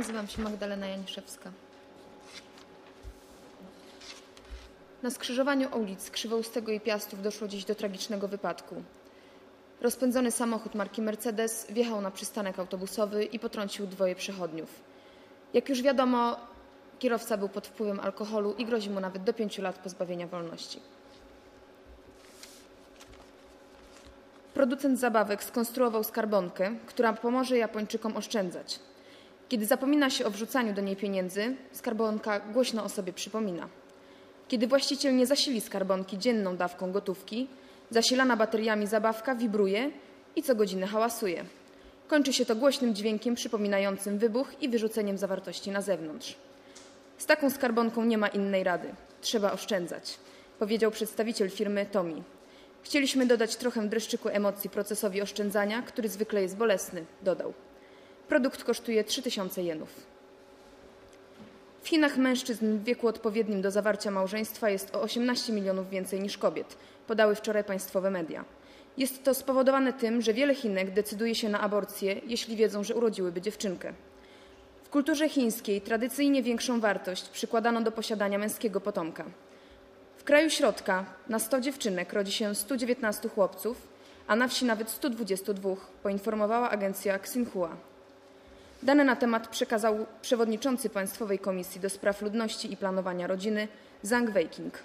Nazywam się Magdalena Janiszewska. Na skrzyżowaniu ulic Krzywoustego i Piastów doszło dziś do tragicznego wypadku. Rozpędzony samochód marki Mercedes wjechał na przystanek autobusowy i potrącił dwoje przechodniów. Jak już wiadomo, kierowca był pod wpływem alkoholu i grozi mu nawet do pięciu lat pozbawienia wolności. Producent zabawek skonstruował skarbonkę, która pomoże Japończykom oszczędzać. Kiedy zapomina się o wrzucaniu do niej pieniędzy, skarbonka głośno o sobie przypomina. Kiedy właściciel nie zasili skarbonki dzienną dawką gotówki, zasilana bateriami zabawka wibruje i co godzinę hałasuje. Kończy się to głośnym dźwiękiem przypominającym wybuch i wyrzuceniem zawartości na zewnątrz. Z taką skarbonką nie ma innej rady. Trzeba oszczędzać, powiedział przedstawiciel firmy Tomi. Chcieliśmy dodać trochę dreszczyku emocji procesowi oszczędzania, który zwykle jest bolesny, dodał. Produkt kosztuje 3000 jenów. W Chinach mężczyzn w wieku odpowiednim do zawarcia małżeństwa jest o 18 milionów więcej niż kobiet, podały wczoraj państwowe media. Jest to spowodowane tym, że wiele Chinek decyduje się na aborcję, jeśli wiedzą, że urodziłyby dziewczynkę. W kulturze chińskiej tradycyjnie większą wartość przykładano do posiadania męskiego potomka. W kraju środka na 100 dziewczynek rodzi się 119 chłopców, a na wsi nawet 122, poinformowała agencja Xinhua. Dane na temat przekazał przewodniczący Państwowej Komisji do Spraw Ludności i Planowania Rodziny Zhang Weiking.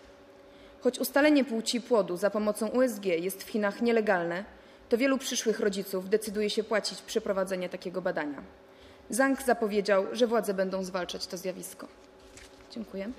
Choć ustalenie płci płodu za pomocą USG jest w Chinach nielegalne, to wielu przyszłych rodziców decyduje się płacić przeprowadzenie takiego badania. Zhang zapowiedział, że władze będą zwalczać to zjawisko. Dziękuję.